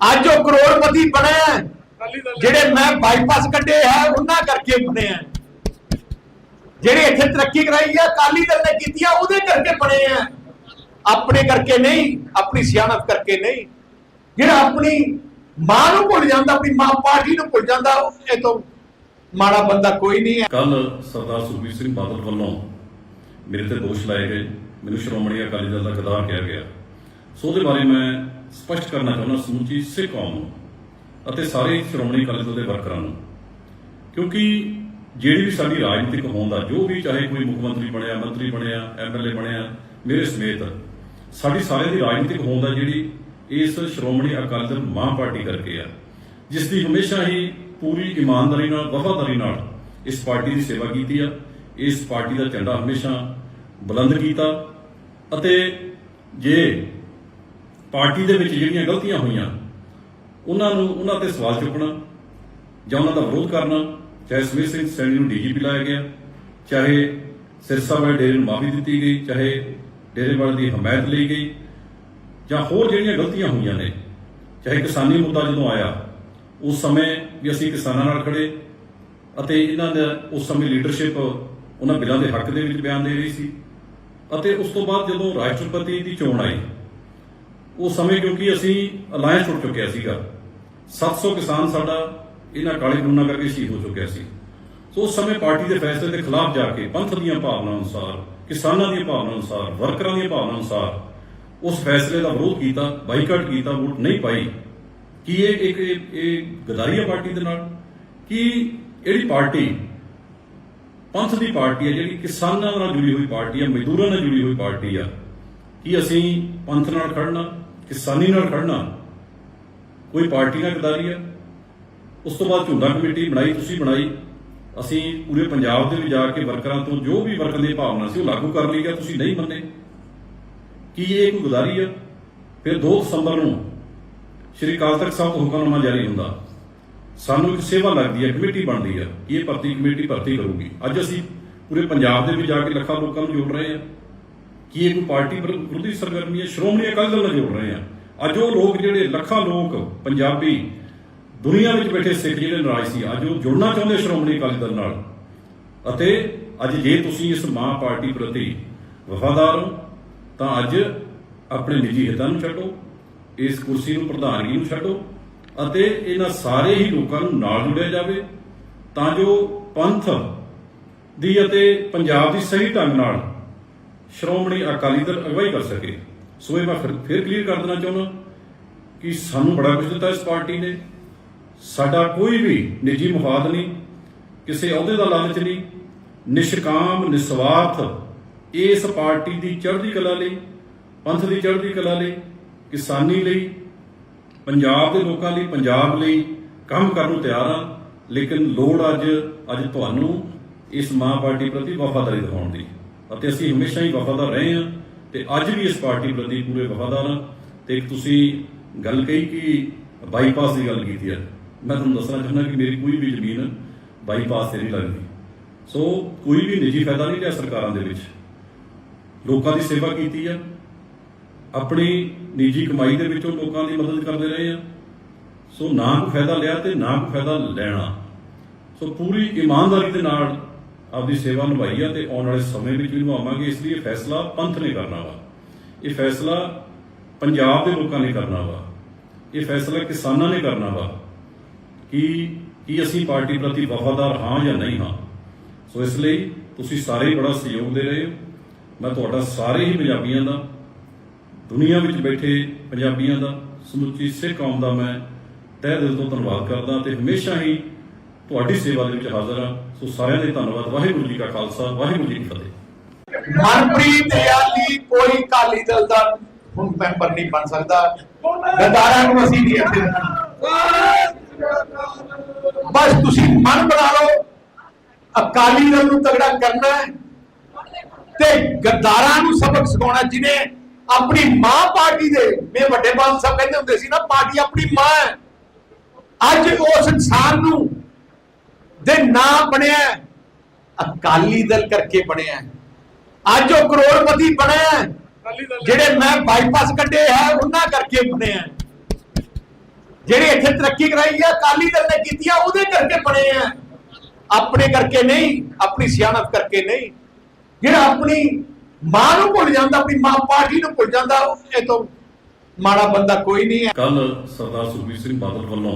ਅੱਜ ਉਹ ਕਰੋੜਪਤੀ ਬਣਿਆ ਜਿਹੜੇ ਮੈਂ ਬਾਈਪਾਸ ਕੱਢੇ ਹੈ ਉਹਨਾਂ ਕਰਕੇ ਬਣਿਆ। ਜਿਹੜੇ ਇੱਥੇ ਤਰੱਕੀ ਕਰਾਈ ਹੈ ਅਕਾਲੀ ਦਲ ਨੇ ਕੀਤੀ ਆ ਉਹਦੇ ਕਰਕੇ ਬਣੇ ਆ। ਆਪਣੇ ਕਰਕੇ ਨਹੀਂ ਆਪਣੀ ਸਿਆਣਪ ਕਰਕੇ ਨਹੀਂ। ਜਿਹੜਾ ਆਪਣੀ ਮਾਂ ਨੂੰ ਭੁੱਲ ਜਾਂਦਾ ਆਪਣੀ ਮਾਂ ਪਾਰਟੀ ਨੂੰ ਭੁੱਲ ਜਾਂਦਾ ਇਹ ਤੋਂ ਮਾੜਾ ਬੰਦਾ ਕੋਈ ਨਹੀਂ ਹੈ। ਕੱਲ ਸਰਦਾਰ ਸੁਖਬੀਰ ਸਿੰਘ ਬਾਦਲ ਵੱਲੋਂ ਮੇਰੇ ਤੇ ਦੋਸ਼ ਲਾਏ ਗਏ। ਮੈਨੂੰ ਸ਼੍ਰੋਮਣੀ ਅਕਾਲੀ ਦਲ ਦਾ ਗਦਾਰ ਕਿਹਾ ਗਿਆ। ਸੋ ਉਹਦੇ ਬਾਰੇ ਮੈਂ ਸਪਸ਼ਟ ਕਰਨਾ ਚਾਹੁੰਦਾ ਸਮੁੱਚੀ ਸਿੱਖ ਕੌਮ ਨੂੰ ਅਤੇ ਸਾਰੇ ਸ਼੍ਰੋਮਣੀ ਅਕਾਲੀ ਦਲ ਦੇ ਵਰਕਰਾਂ ਨੂੰ। ਕਿਉਂਕਿ ਜਿਹੜੀ ਵੀ ਸਾਡੀ ਰਾਜਨੀਤਿਕ ਹੋਂਦ ਆ, ਜੋ ਵੀ ਚਾਹੇ ਕੋਈ ਮੁੱਖ ਮੰਤਰੀ ਬਣਿਆ ਮੰਤਰੀ ਬਣਿਆ ਐਮਐਲਏ ਬਣਿਆ, ਮੇਰੇ ਸਮੇਤ, ਸਾਡੀ ਸਾਰਿਆਂ ਦੀ ਰਾਜਨੀਤਿਕ ਹੋਂਦ ਆ ਜਿਹੜੀ ਇਸ ਸ਼੍ਰੋਮਣੀ ਅਕਾਲੀ ਦਲ ਮਾਂ ਪਾਰਟੀ ਕਰਕੇ ਆ। ਜਿਸ ਦੀ ਹਮੇਸ਼ਾ ਹੀ ਪੂਰੀ ਇਮਾਨਦਾਰੀ ਨਾਲ, ਵਫਾਦਾਰੀ ਨਾਲ ਇਸ ਪਾਰਟੀ ਦੀ ਸੇਵਾ ਕੀਤੀ ਆ। ਇਸ ਪਾਰਟੀ ਦਾ ਝੰਡਾ ਹਮੇਸ਼ਾ ਬੁਲੰਦ ਕੀਤਾ ਅਤੇ ਜੇ ਪਾਰਟੀ ਦੇ ਵਿੱਚ ਜਿਹੜੀਆਂ ਗਲਤੀਆਂ ਹੋਈਆਂ, ਉਹਨਾਂ ਨੂੰ ਉਹਨਾਂ ਤੇ ਸਵਾਲ ਚੁੱਕਣਾ ਜਾਂ ਉਹਨਾਂ ਦਾ ਵਿਰੋਧ ਕਰਨਾ, ਚਾਹੇ ਸਮੀਰ ਸਿੰਘ ਸੈਣੀ ਨੂੰ ਡੀਜੀਪੀ ਲਾਇਆ ਗਿਆ, ਚਾਹੇ ਸਿਰਸਾ ਵਾਲੇ ਡੇਰੇ ਨੂੰ ਮਾਫੀ ਦਿੱਤੀ ਗਈ, ਚਾਹੇ ਡੇਰੇ ਵਾਲੇ ਦੀ ਹਮਾਇਤ ਲਈ ਗਈ, ਜਾਂ ਹੋਰ ਜਿਹੜੀਆਂ ਗਲਤੀਆਂ ਹੋਈਆਂ ਨੇ, ਚਾਹੇ ਕਿਸਾਨੀ ਮੁੱਦਾ ਜਦੋਂ ਆਇਆ, ਉਸ ਸਮੇਂ ਵੀ ਅਸੀਂ ਕਿਸਾਨਾਂ ਨਾਲ ਖੜੇ ਅਤੇ ਇਹਨਾਂ ਦਾ ਉਸ ਸਮੇਂ ਲੀਡਰਸ਼ਿਪ ਉਹਨਾਂ ਬਿੱਲਾਂ ਦੇ ਹੱਕ ਦੇ ਵਿੱਚ ਬਿਆਨ ਦੇ ਰਹੀ ਸੀ। ਅਤੇ ਉਸ ਤੋਂ ਬਾਅਦ ਜਦੋਂ ਰਾਸ਼ਟਰਪਤੀ ਦੀ ਚੋਣ ਆਈ ਉਸ ਸਮੇਂ ਕਿਉਂਕਿ ਅਸੀਂ ਅਲਾਇੰਸ ਟੁੱਟ ਚੁੱਕਿਆ ਸੀਗਾ। 700 ਕਿਸਾਨ ਸਾਡਾ ਇਹਨਾਂ ਕਾਲੇ ਕਾਨੂੰਨਾਂ ਕਰਕੇ ਸ਼ਹੀਦ ਹੋ ਚੁੱਕਿਆ ਸੀ। ਸੋ ਉਸ ਸਮੇਂ ਪਾਰਟੀ ਦੇ ਫੈਸਲੇ ਦੇ ਖਿਲਾਫ ਜਾ ਕੇ ਪੰਥ ਦੀਆਂ ਭਾਵਨਾ ਅਨੁਸਾਰ, ਕਿਸਾਨਾਂ ਦੀਆਂ ਭਾਵਨਾ ਅਨੁਸਾਰ, ਵਰਕਰਾਂ ਦੀਆਂ ਭਾਵਨਾ ਅਨੁਸਾਰ ਉਸ ਫੈਸਲੇ ਦਾ ਵਿਰੋਧ ਕੀਤਾ, ਬਾਈਕਾਟ ਕੀਤਾ, ਵੋਟ ਨਹੀਂ ਪਾਈ। ਕੀ ਇਹ ਇੱਕ ਇਹ- ਇਹ ਗਦਾਰੀਆ ਪਾਰਟੀ ਦੇ ਨਾਲ? ਕਿ ਜਿਹੜੀ ਪਾਰਟੀ ਪੰਥ ਦੀ ਪਾਰਟੀ ਹੈ ਜਿਹੜੀ ਕਿਸਾਨਾਂ ਨਾਲ ਜੁੜੀ ਹੋਈ ਪਾਰਟੀ ਹੈ ਮਜ਼ਦੂਰਾਂ ਨਾਲ ਜੁੜੀ ਹੋਈ ਪਾਰਟੀ ਆ, ਕਿ ਅਸੀਂ ਪੰਥ ਨਾਲ ਖੜਨਾ ਕਿਸਾਨੀ ਨਾਲ ਖੜਨਾ ਕੋਈ ਪਾਰਟੀ ਨਾਲ ਗਦਾਰੀ ਹੈ। ਉਸ ਤੋਂ ਬਾਅਦ ਝੁੰਡਾ ਕਮੇਟੀ ਬਣਾਈ, ਤੁਸੀਂ ਬਣਾਈ। ਅਸੀਂ ਪੂਰੇ ਪੰਜਾਬ ਦੇ ਵਿੱਚ ਜਾ ਕੇ ਵਰਕਰਾਂ ਤੋਂ ਜੋ ਵੀ ਵਰਕਰ ਦੀ ਭਾਵਨਾ ਸੀ ਉਹ ਲਾਗੂ ਕਰ ਲਈ ਗਿਆ ਤੁਸੀਂ ਨਹੀਂ ਮੰਨੇ। ਕੀ ਇਹ ਕੋਈ ਗਦਾਰੀ ਹੈ? ਫਿਰ 2 ਦਸੰਬਰ ਨੂੰ ਸ਼੍ਰੀ ਅਕਾਲ ਤਖਤ ਸਾਹਿਬ ਤੋਂ ਹੁਕਮਨਾਮਾ ਜਾਰੀ ਹੁੰਦਾ। ਸਾਨੂੰ ਇੱਕ ਸੇਵਾ ਲੱਗਦੀ ਹੈ, ਕਮੇਟੀ ਬਣਦੀ ਹੈ। ਕਿ ਇਹ ਭਰਤੀ ਕਮੇਟੀ ਭਰਤੀ ਕਰੂਗੀ। ਅੱਜ ਅਸੀਂ ਪੂਰੇ ਪੰਜਾਬ ਦੇ ਵਿੱਚ ਜਾ ਕੇ ਲੱਖਾਂ ਲੋਕਾਂ ਨੂੰ ਜੋੜ ਰਹੇ ਹਾਂ। ਕਿ ਇਹ ਕੋਈ ਪਾਰਟੀ ਵਿਰੋਧੀ ਸਰਗਰਮੀ ਹੈ? ਸ਼੍ਰੋਮਣੀ ਅਕਾਲੀ ਦਲ ਨਾਲ ਜੋੜ ਰਹੇ ਹਾਂ ਅੱਜ ਉਹ ਲੋਕ ਜਿਹੜੇ ਲੱਖਾਂ ਲੋਕ ਪੰਜਾਬੀ ਦੁਨੀਆ ਵਿੱਚ ਬੈਠੇ ਸਿੱਖ ਜਿਹੜੇ ਨਾਰਾਜ਼ ਸੀ। ਅੱਜ ਉਹ ਜੁੜਨਾ ਚਾਹੁੰਦੇ ਸ਼੍ਰੋਮਣੀ ਅਕਾਲੀ ਦਲ ਨਾਲ। ਅਤੇ ਅੱਜ ਜੇ ਤੁਸੀਂ ਇਸ ਮਾਂ ਪਾਰਟੀ ਪ੍ਰਤੀ ਵਫਾਦਾਰ ਹੋ, ਤਾਂ ਅੱਜ ਆਪਣੇ ਨਿੱਜੀ ਹਿੱਤਾਂ ਨੂੰ ਛੱਡੋ, ਇਸ ਕੁਰਸੀ ਨੂੰ ਪ੍ਰਧਾਨਗੀ ਨੂੰ ਛੱਡੋ, ਅਤੇ ਇਹਨਾਂ ਸਾਰੇ ਹੀ ਲੋਕਾਂ ਨੂੰ ਨਾਲ ਜੁੜਿਆ ਜਾਵੇ, ਤਾਂ ਜੋ ਪੰਥ ਦੀ ਅਤੇ ਪੰਜਾਬ ਦੀ ਸਹੀ ਢੰਗ ਨਾਲ ਸ਼੍ਰੋਮਣੀ ਅਕਾਲੀ ਦਲ ਅਗਵਾਈ ਕਰ ਸਕੇ। ਸੋ ਇਹ ਮੈਂ ਫਿਰ ਫਿਰ ਕਲੀਅਰ ਕਰ ਦੇਣਾ ਚਾਹੁੰਦਾ ਕਿ ਸਾਨੂੰ ਬੜਾ ਕੁਝ ਦਿੱਤਾ ਇਸ ਪਾਰਟੀ ਨੇ। ਸਾਡਾ ਕੋਈ ਵੀ ਨਿੱਜੀ ਮੁਫਾਦ ਨਹੀਂ, ਕਿਸੇ ਅਹੁਦੇ ਦਾ ਲਾਲਚ ਨਹੀਂ, ਨਿਸ਼ਕਾਮ, ਨਿਸਵਾਰਥ ਇਸ ਪਾਰਟੀ ਦੀ ਚੜ੍ਹਦੀ ਕਲਾ ਲਈ, ਪੰਥ ਦੀ ਚੜ੍ਹਦੀ ਕਲਾ ਲਈ, ਕਿਸਾਨੀ ਲਈ, ਪੰਜਾਬ ਦੇ ਲੋਕਾਂ ਲਈ, ਪੰਜਾਬ ਲਈ ਕੰਮ ਕਰਨ ਨੂੰ ਤਿਆਰ ਆ ਲੇਕਿਨ ਲੋੜ ਅੱਜ ਅੱਜ ਤੁਹਾਨੂੰ ਇਸ ਮਾਂ ਪਾਰਟੀ ਪ੍ਰਤੀ ਵਫਾਦਾਰੀ ਦਿਖਾਉਣ ਦੀ। ਅਤੇ ਅਸੀਂ ਹਮੇਸ਼ਾ ਹੀ ਵਫਾਦਾਰ ਰਹੇ ਹਾਂ ਤੇ ਅੱਜ ਵੀ ਇਸ ਪਾਰਟੀ ਪ੍ਰਤੀ ਪੂਰੇ ਵਫਾਦਾਰ ਹਾਂ। ਤੇ ਤੁਸੀਂ ਗੱਲ ਕਹੀ ਕਿ ਬਾਈਪਾਸ ਦੀ ਗੱਲ ਕੀਤੀ ਹੈ। ਮੈਂ ਤੁਹਾਨੂੰ ਦੱਸਣਾ ਚਾਹੁੰਦਾ ਕਿ ਮੇਰੀ ਕੋਈ ਵੀ ਜ਼ਮੀਨ ਬਾਈਪਾਸ ਤੇ ਨਹੀਂ ਲੱਗਦੀ। ਸੋ ਕੋਈ ਵੀ ਨਿੱਜੀ ਫਾਇਦਾ ਨਹੀਂ ਲਿਆ ਸਰਕਾਰਾਂ ਦੇ ਵਿੱਚ। ਲੋਕਾਂ ਦੀ ਸੇਵਾ ਕੀਤੀ ਆ ਆਪਣੀ ਨਿੱਜੀ ਕਮਾਈ ਦੇ ਵਿੱਚੋਂ ਲੋਕਾਂ ਦੀ ਮਦਦ ਕਰਦੇ ਰਹੇ ਆ ਸੋ ਨਾ ਕੋਈ ਫਾਇਦਾ ਲਿਆ ਤੇ ਨਾ ਕੋਈ ਫਾਇਦਾ ਲੈਣਾ। ਸੋ ਪੂਰੀ ਇਮਾਨਦਾਰੀ ਦੇ ਨਾਲ ਆਪਦੀ ਸੇਵਾ ਨਿਭਾਈ ਆ ਤੇ ਆਉਣ ਵਾਲੇ ਸਮੇਂ ਵਿੱਚ ਵੀ ਨਿਭਾਵਾਂਗੇ, ਇਸ ਲਈ ਇਹ ਫੈਸਲਾ ਪੰਥ ਨੇ ਕਰਨਾ ਵਾ। ਇਹ ਫੈਸਲਾ ਪੰਜਾਬ ਦੇ ਲੋਕਾਂ ਨੇ ਕਰਨਾ ਵਾ। ਇਹ ਫੈਸਲਾ ਕਿਸਾਨਾਂ ਨੇ ਕਰਨਾ ਵਾ ਕਿ ਕੀ ਅਸੀਂ ਪਾਰਟੀ ਪ੍ਰਤੀ ਵਫਾਦਾਰ ਹਾਂ ਜਾਂ ਨਹੀਂ ਹਾਂ। ਸੋ ਇਸ ਲਈ ਤੁਸੀਂ ਸਾਰੇ ਹੀ ਬੜਾ ਸਹਿਯੋਗ ਦੇ ਰਹੇ ਹੋ। ਮੈਂ ਤੁਹਾਡਾ ਸਾਰੇ ਹੀ ਪੰਜਾਬੀਆਂ ਦਾ, ਦੁਨੀਆ ਵਿੱਚ ਬੈਠੇ ਪੰਜਾਬੀਆਂ ਦਾ, ਸਮੁੱਚੀ ਸਿੱਖ ਕੌਮ ਦਾ ਮੈਂ ਤਹਿ ਦਿਲ ਤੋਂ ਧੰਨਵਾਦ ਕਰਦਾ ਤੇ ਹਮੇਸ਼ਾ ਹੀ ਤੁਹਾਡੀ ਸੇਵਾ ਦੇ ਵਿੱਚ ਹਾਜ਼ਰ ਹਾਂ। ਸੋ ਸਾਰਿਆਂ ਦੇ ਧੰਨਵਾਦ। ਵਾਹਿਗੁਰੂ ਜੀ ਕਾ ਖਾਲਸਾ, ਵਾਹਿਗੁਰੂ ਜੀ ਕੀ ਫਤਿਹ। ਮਨਪ੍ਰੀਤ ਯਾਲੀ ਕੋਈ ਕਾਲੀ ਦਲ ਦਾ ਹੁਣ ਮੈਂਬਰ ਨਹੀਂ ਬਣ ਸਕਦਾ। ਗਦਾਰਾਂ ਨੂੰ ਅਸੀਂ ਨਹੀਂ ਇੱਥੇ ਬਸ ਤੁਸੀਂ ਮਨ ਬਣਾ ਲਓ। ਅਕਾਲੀ ਦਲ ਨੂੰ ਤਗੜਾ ਕਰਨਾ ਹੈ ਤੇ ਗਦਾਰਾਂ ਨੂੰ ਸਬਕ ਸਿਖਾਉਣਾ ਜਿਹਨੇ ਆਪਣੀ ਮਾਂ ਪਾਰਟੀ ਦੇ, ਮੇ ਵੱਡੇ ਬਾਲ ਸਾਹਿਬ ਕਹਿੰਦੇ ਹੁੰਦੇ ਸੀ ਨਾ, ਪਾਰਟੀ ਆਪਣੀ ਮਾਂ ਹੈ। ਅੱਜ ਉਸ ਇਨਸਾਨ ਨੂੰ ਦੇ ਨਾਂ ਬਣਿਆ ਅਕਾਲੀ ਦਲ ਕਰਕੇ ਬਣਿਆ ਹੈ। ਅੱਜ ਉਹ ਕਰੋੜਪਤੀ ਬਣਿਆ ਹੈ। ਜਿਹੜੇ ਮੈਂ ਬਾਈਪਾਸ ਕੱਢੇ ਹੈ ਉਹਨਾਂ ਕਰਕੇ ਬਣਿਆ ਹੈ। ਜਿਹੜੇ ਇੱਥੇ ਤਰੱਕੀ ਕਰਾਈ ਹੈ ਅਕਾਲੀ ਦਲ ਨੇ ਕੀਤੀ ਆ ਉਹਦੇ ਕਰਕੇ ਬਣੇ ਆ ਆਪਣੇ ਕਰਕੇ ਨਹੀਂ ਆਪਣੀ ਸਿਆਣਤ ਕਰਕੇ ਨਹੀਂ ਜਿਹੜਾ ਆਪਣੀ ਮਾਂ ਨੂੰ ਭੁੱਲ ਜਾਂਦਾ ਆਪਣੀ ਮਾਂ ਪਾਰਟੀ ਨੂੰ ਭੁੱਲ ਜਾਂਦਾ ਇਹ ਤੋਂ ਮਾੜਾ ਬੰਦਾ ਕੋਈ ਨਹੀਂ ਹੈ ਕੱਲ ਸਰਦਾਰ ਸੁਖਬੀਰ ਸਿੰਘ ਬਾਦਲ ਵੱਲੋਂ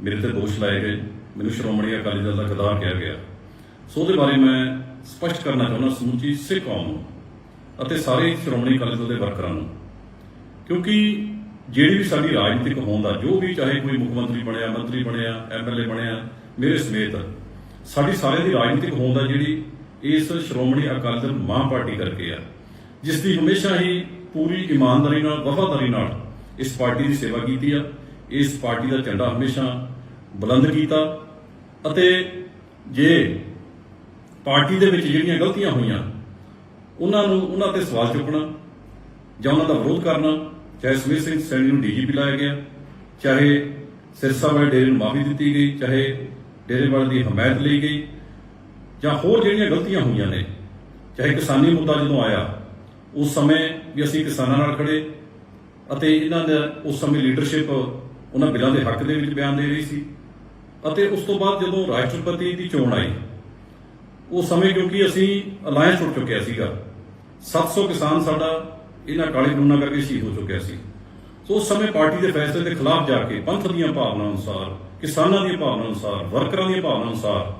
ਮੇਰੇ ਤੇ ਦੋਸ਼ ਲਾਏ ਗਏ ਮੈਨੂੰ ਸ਼੍ਰੋਮਣੀ ਅਕਾਲੀ ਦਲ ਦਾ ਗਦਾਰ ਕਿਹਾ ਗਿਆ। ਸੋ ਉਹਦੇ ਬਾਰੇ ਮੈਂ ਸਪਸ਼ਟ ਕਰਨਾ ਚਾਹੁੰਦਾ ਸਮੁੱਚੀ ਸਿੱਖ ਕੌਮ ਨੂੰ ਅਤੇ ਸਾਰੇ ਸ਼੍ਰੋਮਣੀ ਅਕਾਲੀ ਦਲ ਦੇ ਵਰਕਰਾਂ ਨੂੰ। ਕਿਉਂਕਿ ਜਿਹੜੀ ਵੀ ਸਾਡੀ ਰਾਜਨੀਤਿਕ ਹੋਂਦ ਆ, ਜੋ ਵੀ ਚਾਹੇ ਕੋਈ ਮੁੱਖ ਮੰਤਰੀ ਬਣਿਆ ਮੰਤਰੀ ਬਣਿਆ ਐਮਐਲਏ ਬਣਿਆ, ਮੇਰੇ ਸਮੇਤ, ਸਾਡੀ ਸਾਰਿਆਂ ਦੀ ਰਾਜਨੀਤਿਕ ਹੋਂਦ ਆ ਜਿਹੜੀ ਇਸ ਸ਼੍ਰੋਮਣੀ ਅਕਾਲੀ ਦਲ ਮਾਂ ਪਾਰਟੀ ਕਰਕੇ ਆ। ਜਿਸ ਦੀ ਹਮੇਸ਼ਾ ਹੀ ਪੂਰੀ ਇਮਾਨਦਾਰੀ ਨਾਲ, ਵਫਾਦਾਰੀ ਨਾਲ ਇਸ ਪਾਰਟੀ ਦੀ ਸੇਵਾ ਕੀਤੀ ਆ। ਇਸ ਪਾਰਟੀ ਦਾ ਝੰਡਾ ਹਮੇਸ਼ਾ ਬੁਲੰਦ ਕੀਤਾ। ਅਤੇ ਜੇ ਪਾਰਟੀ ਦੇ ਵਿੱਚ ਜਿਹੜੀਆਂ ਗਲਤੀਆਂ ਹੋਈਆਂ, ਉਹਨਾਂ ਨੂੰ ਉਹਨਾਂ ਤੇ ਸਵਾਲ ਚੁੱਕਣਾ ਜਾਂ ਉਹਨਾਂ ਦਾ ਵਿਰੋਧ ਕਰਨਾ, ਚਾਹੇ ਸਮੀਰ ਸਿੰਘ ਸੈਣੀ ਨੂੰ ਡੀਜੀਪੀ ਲਾਇਆ ਗਿਆ, ਚਾਹੇ ਸਿਰਸਾ ਵਾਲੇ ਡੇਰੇ ਨੂੰ ਮਾਫੀ ਦਿੱਤੀ ਗਈ, ਚਾਹੇ ਡੇਰੇ ਵਾਲੇ ਦੀ ਹਮਾਇਤ ਲਈ ਗਈ, ਜਾਂ ਹੋਰ ਜਿਹੜੀਆਂ ਗਲਤੀਆਂ ਹੋਈਆਂ ਨੇ, ਚਾਹੇ ਕਿਸਾਨੀ ਮੁੱਦਾ ਜਦੋਂ ਆਇਆ, ਉਸ ਸਮੇਂ ਵੀ ਅਸੀਂ ਕਿਸਾਨਾਂ ਨਾਲ ਖੜੇ ਅਤੇ ਇਹਨਾਂ ਦਾ ਉਸ ਸਮੇਂ ਲੀਡਰਸ਼ਿਪ ਉਹਨਾਂ ਬਿੱਲਾਂ ਦੇ ਹੱਕ ਦੇ ਵਿੱਚ ਬਿਆਨ ਦੇ ਰਹੀ ਸੀ। ਅਤੇ ਉਸ ਤੋਂ ਬਾਅਦ ਜਦੋਂ ਰਾਸ਼ਟਰਪਤੀ ਦੀ ਚੋਣ ਆਈ ਉਸ ਸਮੇਂ ਕਿਉਂਕਿ ਅਸੀਂ ਅਲਾਇੰਸ ਟੁੱਟ ਚੁੱਕਿਆ ਸੀਗਾ। 700 ਕਿਸਾਨ ਸਾਡਾ ਇਹਨਾਂ ਕਾਲੇ ਕਾਨੂੰਨਾਂ ਕਰਕੇ ਸ਼ਹੀਦ ਹੋ ਚੁੱਕਿਆ ਸੀ। ਸੋ ਉਸ ਸਮੇਂ ਪਾਰਟੀ ਦੇ ਫੈਸਲੇ ਦੇ ਖਿਲਾਫ ਜਾ ਕੇ ਪੰਥ ਦੀਆਂ ਭਾਵਨਾ ਅਨੁਸਾਰ, ਕਿਸਾਨਾਂ ਦੀਆਂ ਭਾਵਨਾ ਅਨੁਸਾਰ, ਵਰਕਰਾਂ ਦੀਆਂ ਭਾਵਨਾ ਅਨੁਸਾਰ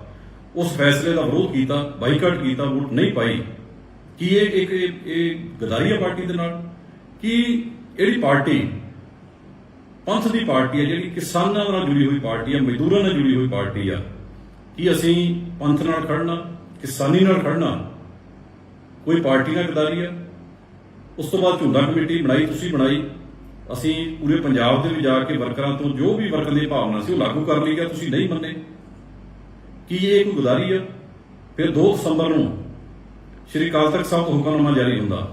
ਉਸ ਫੈਸਲੇ ਦਾ ਵਿਰੋਧ ਕੀਤਾ, ਬਾਈਕਾਟ ਕੀਤਾ, ਵੋਟ ਨਹੀਂ ਪਾਈ। ਕੀ ਇਹ ਇੱਕ ਇਹ- ਇਹ ਗਦਾਰੀ ਹੈ ਪਾਰਟੀ ਦੇ ਨਾਲ? ਕਿ ਜਿਹੜੀ ਪਾਰਟੀ ਪੰਥ ਦੀ ਪਾਰਟੀ ਹੈ ਜਿਹੜੀ ਕਿਸਾਨਾਂ ਨਾਲ ਜੁੜੀ ਹੋਈ ਪਾਰਟੀ ਹੈ ਮਜ਼ਦੂਰਾਂ ਨਾਲ ਜੁੜੀ ਹੋਈ ਪਾਰਟੀ ਆ। ਕੀ ਅਸੀਂ ਪੰਥ ਨਾਲ ਖੜਨਾ, ਕਿਸਾਨੀ ਨਾਲ ਖੜਨਾ? ਕੋਈ ਪਾਰਟੀ ਨਾਲ ਗਦਾਰੀ ਆ। ਉਸ ਤੋਂ ਬਾਅਦ ਝੁੰਡਾ ਕਮੇਟੀ ਬਣਾਈ, ਤੁਸੀਂ ਬਣਾਈ। ਅਸੀਂ ਪੂਰੇ ਪੰਜਾਬ ਦੇ ਵਿੱਚ ਜਾ ਕੇ ਵਰਕਰਾਂ ਤੋਂ ਜੋ ਵੀ ਵਰਕਰ ਦੀ ਭਾਵਨਾ ਸੀ ਉਹ ਲਾਗੂ ਕਰ ਲਈ ਗਿਆ ਤੁਸੀਂ ਨਹੀਂ ਮੰਨੇ। ਕੀ ਇਹ ਕੋਈ ਗਦਾਰੀ ਹੈ ਫਿਰ 2 ਦਸੰਬਰ ਨੂੰ ਸ਼੍ਰੀ ਅਕਾਲ ਤਖਤ ਸਾਹਿਬ ਤੋਂ ਹੁਕਮਨਾਮਾ ਜਾਰੀ ਹੁੰਦਾ।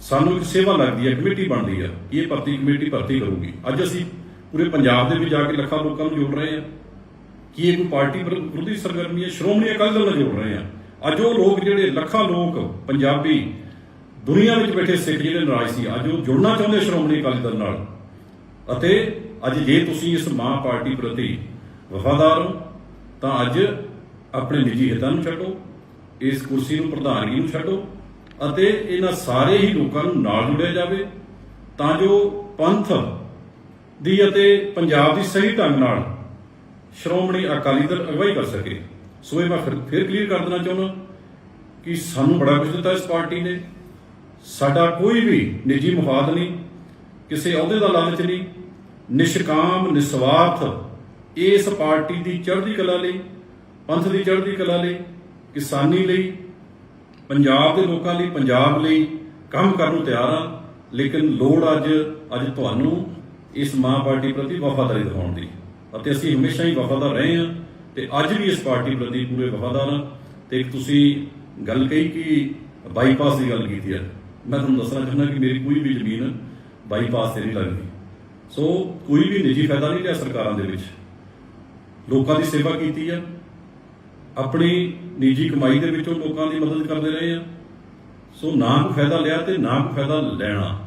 ਸਾਨੂੰ ਇੱਕ ਸੇਵਾ ਲੱਗਦੀ ਹੈ, ਕਮੇਟੀ ਬਣਦੀ ਹੈ। ਇਹ ਭਰਤੀ, ਕਮੇਟੀ ਭਰਤੀ ਕਰੂਗੀ। ਅੱਜ ਅਸੀਂ ਪੂਰੇ ਪੰਜਾਬ ਦੇ ਵਿੱਚ ਜਾ ਕੇ ਲੱਖਾਂ ਲੋਕਾਂ ਨੂੰ ਜੋੜ ਰਹੇ ਹਾਂ। ਕੀ ਇਹ ਕੋਈ ਪਾਰਟੀ ਵਿਰੋਧੀ ਸਰਗਰਮੀ ਹੈ? ਸ਼੍ਰੋਮਣੀ ਅਕਾਲੀ ਦਲ ਨਾਲ ਜੋੜ ਰਹੇ ਹਾਂ। ਅੱਜ ਉਹ ਲੋਕ ਜਿਹੜੇ ਲੱਖਾਂ ਲੋਕ ਪੰਜਾਬੀ ਦੁਨੀਆ ਵਿੱਚ ਬੈਠੇ ਸਿੱਖ ਜਿਹੜੇ ਨਾਰਾਜ਼ ਸੀ, ਅੱਜ ਉਹ ਜੁੜਨਾ ਚਾਹੁੰਦੇ ਸ਼੍ਰੋਮਣੀ ਅਕਾਲੀ ਦਲ ਨਾਲ। ਅਤੇ ਅੱਜ ਜੇ ਤੁਸੀਂ ਇਸ ਮਾਂ ਪਾਰਟੀ ਪ੍ਰਤੀ ਵਫਾਦਾਰ ਹੋ, ਤਾਂ ਅੱਜ ਆਪਣੇ ਨਿੱਜੀ ਹਿੱਤਾਂ ਨੂੰ ਛੱਡੋ, ਇਸ ਕੁਰਸੀ ਨੂੰ ਪ੍ਰਧਾਨਗੀ ਨੂੰ ਛੱਡੋ ਅਤੇ ਇਹਨਾਂ ਸਾਰੇ ਹੀ ਲੋਕਾਂ ਨੂੰ ਨਾਲ ਜੁੜਿਆ ਜਾਵੇ, ਤਾਂ ਜੋ ਪੰਥ ਦੀ ਅਤੇ ਪੰਜਾਬ ਦੀ ਸਹੀ ਢੰਗ ਨਾਲ ਸ਼੍ਰੋਮਣੀ ਅਕਾਲੀ ਦਲ ਅਗਵਾਈ ਕਰ ਸਕੇ। ਸੋ ਇਹ ਮੈਂ ਫਿਰ ਫਿਰ ਕਲੀਅਰ ਕਰ ਦੇਣਾ ਚਾਹੁੰਦਾ ਕਿ ਸਾਨੂੰ ਬੜਾ ਕੁਝ ਦਿੱਤਾ ਇਸ ਪਾਰਟੀ ਨੇ। ਸਾਡਾ ਕੋਈ ਵੀ ਨਿੱਜੀ ਮੁਫਾਦ ਨਹੀਂ, ਕਿਸੇ ਅਹੁਦੇ ਦਾ ਲਾਲਚ ਨਹੀਂ, ਨਿਸ਼ਕਾਮ, ਨਿਸਵਾਰਥ ਇਸ ਪਾਰਟੀ ਦੀ ਚੜ੍ਹਦੀ ਕਲਾ ਲਈ, ਪੰਥ ਦੀ ਚੜ੍ਹਦੀ ਕਲਾ ਲਈ, ਕਿਸਾਨੀ ਲਈ ਪੰਜਾਬ ਦੇ ਲੋਕਾਂ ਲਈ, ਪੰਜਾਬ ਲਈ ਕੰਮ ਕਰਨ ਨੂੰ ਤਿਆਰ ਆ, ਲੇਕਿਨ ਲੋੜ ਅੱਜ ਅੱਜ ਤੁਹਾਨੂੰ ਇਸ ਮਾਂ ਪਾਰਟੀ ਪ੍ਰਤੀ ਵਫਾਦਾਰੀ ਦਿਖਾਉਣ ਦੀ। ਅਤੇ ਅਸੀਂ ਹਮੇਸ਼ਾ ਹੀ ਵਫਾਦਾਰ ਰਹੇ ਹਾਂ ਤੇ ਅੱਜ ਵੀ ਇਸ ਪਾਰਟੀ ਪ੍ਰਤੀ ਪੂਰੇ ਵਫਾਦਾਰ ਹਾਂ। ਤੇ ਤੁਸੀਂ ਗੱਲ ਕਹੀ ਕਿ ਬਾਈਪਾਸ ਦੀ ਗੱਲ ਕੀਤੀ ਹੈ। ਮੈਂ ਤੁਹਾਨੂੰ ਦੱਸਣਾ ਚਾਹੁੰਦਾ ਕਿ ਮੇਰੀ ਕੋਈ ਵੀ ਜ਼ਮੀਨ ਬਾਈਪਾਸ ਤੇ ਨਹੀਂ ਲੱਗਦੀ। ਸੋ ਕੋਈ ਵੀ ਨਿੱਜੀ ਫਾਇਦਾ ਨਹੀਂ ਲਿਆ ਸਰਕਾਰਾਂ ਦੇ ਵਿੱਚ। ਲੋਕਾਂ ਦੀ ਸੇਵਾ ਕੀਤੀ ਹੈ। ਆਪਣੀ ਨਿੱਜੀ ਕਮਾਈ ਦੇ ਵਿੱਚੋਂ ਲੋਕਾਂ ਦੀ ਮਦਦ ਕਰਦੇ ਰਹੇ ਆ। ਸੋ ਨਾ ਕੋਈ ਫਾਇਦਾ ਲਿਆ ਤੇ ਨਾ ਕੋਈ ਫਾਇਦਾ ਲੈਣਾ।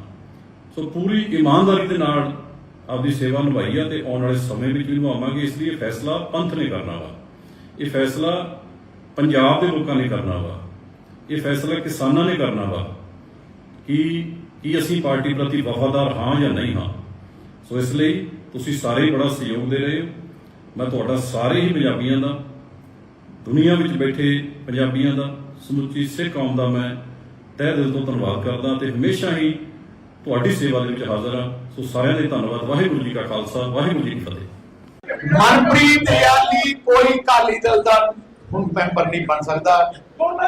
ਸੋ ਪੂਰੀ ਇਮਾਨਦਾਰੀ ਦੇ ਨਾਲ ਆਪਦੀ ਸੇਵਾ ਨਿਭਾਈ ਆ ਤੇ ਆਉਣ ਵਾਲੇ ਸਮੇਂ ਵਿੱਚ ਵੀ ਨਿਭਾਵਾਂਗੇ। ਇਸ ਲਈ ਇਹ ਫੈਸਲਾ ਪੰਥ ਨੇ ਕਰਨਾ ਵਾ। ਇਹ ਫੈਸਲਾ ਪੰਜਾਬ ਦੇ ਲੋਕਾਂ ਨੇ ਕਰਨਾ ਵਾ। ਇਹ ਫੈਸਲਾ ਕਿਸਾਨਾਂ ਨੇ ਕਰਨਾ ਵਾ ਕਿ ਕੀ ਅਸੀਂ ਪਾਰਟੀ ਪ੍ਰਤੀ ਵਫਾਦਾਰ ਹਾਂ ਜਾਂ ਨਹੀਂ ਹਾਂ। ਸੋ ਇਸ ਲਈ ਤੁਸੀਂ ਸਾਰੇ ਬੜਾ ਸਹਿਯੋਗ ਦੇ ਰਹੇ ਹੋ। ਮੈਂ ਤੁਹਾਡਾ ਸਾਰੇ ਹੀ ਪੰਜਾਬੀਆਂ ਦਾ ਦੁਨੀਆ ਵਿੱਚ ਬੈਠੇ ਪੰਜਾਬੀਆਂ ਦਾ, ਸਮੁੱਚੀ ਸਿੱਖ ਕੌਮ ਦਾ ਮੈਂ ਤਹਿ ਦਿਲ ਤੋਂ ਧੰਨਵਾਦ ਕਰਦਾ ਤੇ ਹਮੇਸ਼ਾ ਹੀ ਤੁਹਾਡੀ ਸੇਵਾ ਦੇ ਵਿੱਚ ਹਾਜ਼ਰ ਹਾਂ। ਸੋ ਸਾਰਿਆਂ ਦੇ ਧੰਨਵਾਦ। ਵਾਹਿਗੁਰੂ ਜੀ ਕਾ ਖਾਲਸਾ, ਵਾਹਿਗੁਰੂ ਜੀ ਕੀ ਫਤਿਹ। ਮਨਪ੍ਰੀਤ ਯਾਲੀ ਕੋਈ ਕਾਲੀ ਦਲ ਦਾ ਹੁਣ ਮੈਂਬਰ ਨਹੀਂ ਬਣ ਸਕਦਾ।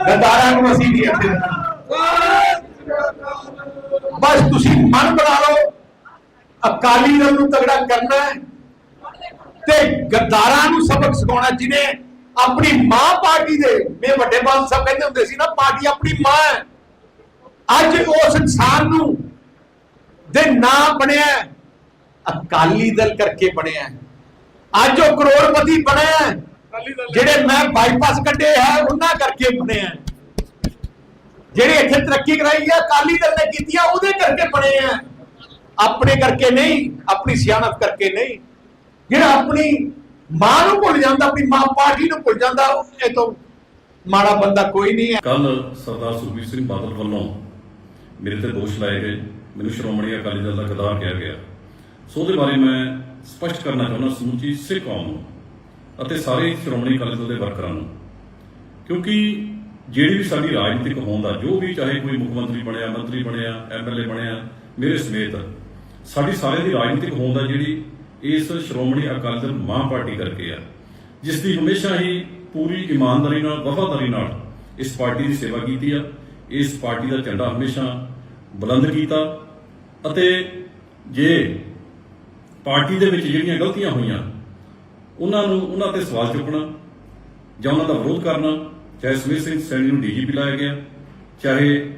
ਗਦਾਰਾਂ ਨੂੰ ਅਸੀਂ ਨਹੀਂ ਇੱਥੇ ਬਸ ਤੁਸੀਂ ਮਨ ਬਣਾ ਲਓ। ਅਕਾਲੀ ਦਲ ਨੂੰ ਤਗੜਾ ਕਰਨਾ ਹੈ ਤੇ ਗੱਦਾਰਾਂ ਨੂੰ ਸਬਕ ਸਿਖਾਉਣਾ ਜਿਹਨੇ ਆਪਣੀ ਮਾਂ ਪਾਰਟੀ ਦੇ ਮੇ ਵੱਡੇ ਬਾਲ ਸਾਹਿਬ ਕਹਿੰਦੇ ਹੁੰਦੇ ਸੀ ਨਾ ਪਾਰਟੀ ਆਪਣੀ ਮਾਂ ਹੈ। ਅੱਜ ਉਸ ਇਨਸਾਨ ਨੂੰ ਦੇ ਨਾਂ ਬਣਿਆ ਹੈ, ਅਕਾਲੀ ਦਲ ਕਰਕੇ ਬਣਿਆ ਹੈ। ਅੱਜ ਉਹ ਕਰੋੜਪਤੀ ਬਣਿਆ ਹੈ, ਜਿਹੜੇ ਮੈਂ ਬਾਈਪਾਸ ਕੱਢੇ ਹੈ ਉਹਨਾਂ ਕਰਕੇ ਬਣਿਆ ਹੈ। ਜਿਹੜੇ ਇੱਥੇ ਤਰੱਕੀ ਕਰਾਈ ਹੈ ਅਕਾਲੀ ਦਲ ਨੇ ਕੀਤੀ ਆ ਉਹਦੇ ਕਰਕੇ ਬਣੇ ਆ ਆਪਣੇ ਕਰਕੇ ਨਹੀਂ ਆਪਣੀ ਸਿਆਣਪ ਕਰਕੇ ਨਹੀਂ। ਜਿਹੜਾ ਆਪਣੀ ਮਾਂ ਨੂੰ ਭੁੱਲ ਜਾਂਦਾ, ਆਪਣੀ ਮਾਂ ਪਾਰਟੀ ਨੂੰ ਭੁੱਲ ਜਾਂਦਾ ਇਹ ਤੋਂ ਮਾੜਾ ਬੰਦਾ ਕੋਈ ਨਹੀਂ ਹੈ। ਕੱਲ ਸਰਦਾਰ ਸੁਖਬੀਰ ਸਿੰਘ ਬਾਦਲ ਵੱਲੋਂ ਮੇਰੇ ਤੇ ਦੋਸ਼ ਲਾਏ ਗਏ। ਮੈਨੂੰ ਸ਼੍ਰੋਮਣੀ ਅਕਾਲੀ ਦਲ ਦਾ ਗਦਾਰ ਕਿਹਾ ਗਿਆ। ਸੋ ਉਹਦੇ ਬਾਰੇ ਮੈਂ ਸਪਸ਼ਟ ਕਰਨਾ ਚਾਹੁੰਦਾ, ਸਮੁੱਚੀ ਸਿੱਖ ਕੌਮ ਨੂੰ ਅਤੇ ਸਾਰੇ ਸ਼੍ਰੋਮਣੀ ਅਕਾਲੀ ਦਲ ਦੇ ਵਰਕਰਾਂ ਨੂੰ। ਕਿਉਂਕਿ ਜਿਹੜੀ ਵੀ ਸਾਡੀ ਰਾਜਨੀਤਿਕ ਹੋਂਦ ਆ, ਜੋ ਵੀ ਚਾਹੇ ਕੋਈ ਮੁੱਖ ਮੰਤਰੀ ਬਣਿਆ ਮੰਤਰੀ ਬਣਿਆ ਐਮਐਲਏ ਬਣਿਆ, ਮੇਰੇ ਸਮੇਤ ਸਾਡੀ ਸਾਰਿਆਂ ਦੀ ਰਾਜਨੀਤਿਕ ਹੋਂਦ ਆ ਜਿਹੜੀ ਇਸ ਸ਼੍ਰੋਮਣੀ ਅਕਾਲੀ ਦਲ ਮਾਂ ਪਾਰਟੀ ਕਰਕੇ ਆ ਜਿਸ ਦੀ ਹਮੇਸ਼ਾ ਹੀ ਪੂਰੀ ਇਮਾਨਦਾਰੀ ਨਾਲ, ਵਫਾਦਾਰੀ ਨਾਲ ਇਸ ਪਾਰਟੀ ਦੀ ਸੇਵਾ ਕੀਤੀ ਆ। ਇਸ ਪਾਰਟੀ ਦਾ ਝੰਡਾ ਹਮੇਸ਼ਾ ਬੁਲੰਦ ਕੀਤਾ ਅਤੇ ਜੇ ਪਾਰਟੀ ਦੇ ਵਿੱਚ ਜਿਹੜੀਆਂ ਗਲਤੀਆਂ ਹੋਈਆਂ, ਉਹਨਾਂ ਨੂੰ ਉਹਨਾਂ ਤੇ ਸਵਾਲ ਚੁੱਕਣਾ ਜਾਂ ਉਹਨਾਂ ਦਾ ਵਿਰੋਧ ਕਰਨਾ, ਚਾਹੇ ਸਮੀਰ ਸਿੰਘ ਸੈਣੀ ਨੂੰ ਡੀਜੀਪੀ ਲਾਇਆ ਗਿਆ, ਚਾਹੇ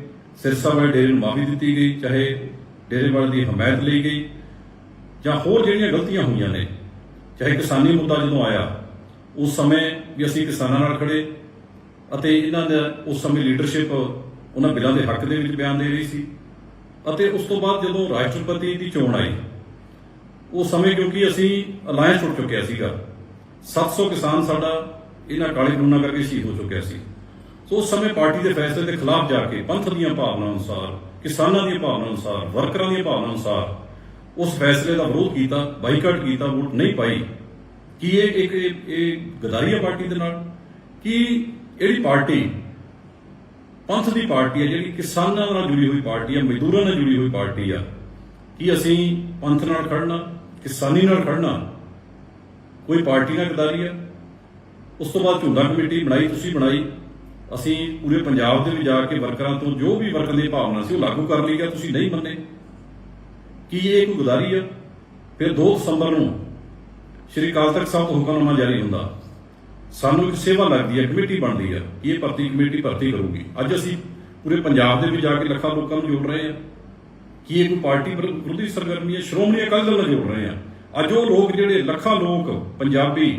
ਸਿਰਸਾ ਵਾਲੇ ਡੇਰੇ ਨੂੰ ਮਾਫੀ ਦਿੱਤੀ ਗਈ, ਚਾਹੇ ਡੇਰੇ ਵਾਲੇ ਦੀ ਹਮਾਇਤ ਲਈ ਗਈ ਜਾਂ ਹੋਰ ਜਿਹੜੀਆਂ ਗਲਤੀਆਂ ਹੋਈਆਂ ਨੇ, ਚਾਹੇ ਕਿਸਾਨੀ ਮੁੱਦਾ ਜਦੋਂ ਆਇਆ, ਉਸ ਸਮੇਂ ਵੀ ਅਸੀਂ ਕਿਸਾਨਾਂ ਨਾਲ ਖੜੇ ਅਤੇ ਇਹਨਾਂ ਦਾ ਉਸ ਸਮੇਂ ਲੀਡਰਸ਼ਿਪ ਉਹਨਾਂ ਬਿੱਲਾਂ ਦੇ ਹੱਕ ਦੇ ਵਿੱਚ ਬਿਆਨ ਦੇ ਰਹੀ ਸੀ ਅਤੇ ਉਸ ਤੋਂ ਬਾਅਦ ਜਦੋਂ ਰਾਸ਼ਟਰਪਤੀ ਦੀ ਚੋਣ ਆਈ, ਉਸ ਸਮੇਂ ਕਿਉਂਕਿ ਅਸੀਂ ਅਲਾਇੰਸ ਟੁੱਟ ਚੁੱਕਿਆ ਸੀਗਾ 700 ਕਿਸਾਨ ਸਾਡਾ ਇਹਨਾਂ ਕਾਲੇ ਕਾਨੂੰਨਾਂ ਕਰਕੇ ਸ਼ਹੀਦ ਹੋ ਚੁੱਕਿਆ ਸੀ। ਸੋ ਉਸ ਸਮੇਂ ਪਾਰਟੀ ਦੇ ਫੈਸਲੇ ਦੇ ਖਿਲਾਫ ਜਾ ਕੇ ਪੰਥ ਦੀਆਂ ਭਾਵਨਾ ਅਨੁਸਾਰ, ਕਿਸਾਨਾਂ ਦੀਆਂ ਭਾਵਨਾ ਅਨੁਸਾਰ, ਵਰਕਰਾਂ ਦੀਆਂ ਭਾਵਨਾ ਅਨੁਸਾਰ ਉਸ ਫੈਸਲੇ ਦਾ ਵਿਰੋਧ ਕੀਤਾ, ਬਾਈਕਾਟ ਕੀਤਾ, ਵੋਟ ਨਹੀਂ ਪਾਈ। ਕੀ ਇਹ ਇੱਕ, ਇਹ- ਇਹ ਗਦਾਰੀਆ ਪਾਰਟੀ ਦੇ ਨਾਲ? ਕਿ ਜਿਹੜੀ ਪਾਰਟੀ, ਪੰਥ ਦੀ ਪਾਰਟੀ ਹੈ ਜਿਹੜੀ ਕਿਸਾਨਾਂ ਨਾਲ ਜੁੜੀ ਹੋਈ ਪਾਰਟੀ ਹੈ ਮਜ਼ਦੂਰਾਂ ਨਾਲ ਜੁੜੀ ਹੋਈ ਪਾਰਟੀ ਆ, ਕਿ ਅਸੀਂ ਪੰਥ ਨਾਲ ਖੜਨਾ ਕਿਸਾਨੀ ਨਾਲ ਖੜਨਾ ਕੋਈ ਪਾਰਟੀ ਨਾਲ ਗਦਾਰੀ ਆ? ਉਸ ਤੋਂ ਬਾਅਦ ਝੁੰਡਾ ਕਮੇਟੀ ਬਣਾਈ, ਤੁਸੀਂ ਬਣਾਈ। ਅਸੀਂ ਪੂਰੇ ਪੰਜਾਬ ਦੇ ਵਿੱਚ ਜਾ ਕੇ ਵਰਕਰਾਂ ਤੋਂ ਜੋ ਵੀ ਵਰਕਰ ਦੀ ਭਾਵਨਾ ਸੀ, ਉਹ ਲਾਗੂ ਕਰ ਲਈ ਗਿਆ ਤੁਸੀਂ ਨਹੀਂ ਮੰਨੇ। ਕੀ ਇਹ ਕੋਈ ਗਦਾਰੀ ਆ? ਫਿਰ 2 ਦਸੰਬਰ ਨੂੰ ਸ਼੍ਰੀ ਅਕਾਲ ਤਖਤ ਸਾਹਿਬ ਤੋਂ ਹੁਕਮਨਾਮਾ ਜਾਰੀ ਹੁੰਦਾ। ਸਾਨੂੰ ਇੱਕ ਸੇਵਾ ਲੱਗਦੀ ਹੈ ਕਮੇਟੀ ਬਣਦੀ ਹੈ ਕਿ ਇਹ ਭਰਤੀ ਕਮੇਟੀ ਭਰਤੀ ਕਰੂਗੀ? ਅੱਜ ਅਸੀਂ ਪੂਰੇ ਪੰਜਾਬ ਦੇ ਵਿੱਚ ਜਾ ਕੇ ਲੱਖਾਂ ਲੋਕਾਂ ਨੂੰ ਜੋੜ ਰਹੇ ਹਾਂ ਕੀ ਇਹ ਕੋਈ ਪਾਰਟੀ ਵਿਰੋਧੀ ਸਰਗਰਮੀ ਹੈ ਸ਼੍ਰੋਮਣੀ ਅਕਾਲੀ ਦਲ ਨਾਲ ਜੋੜ ਰਹੇ ਹਾਂ ਅੱਜ ਉਹ ਲੋਕ ਜਿਹੜੇ ਲੱਖਾਂ ਲੋਕ ਪੰਜਾਬੀ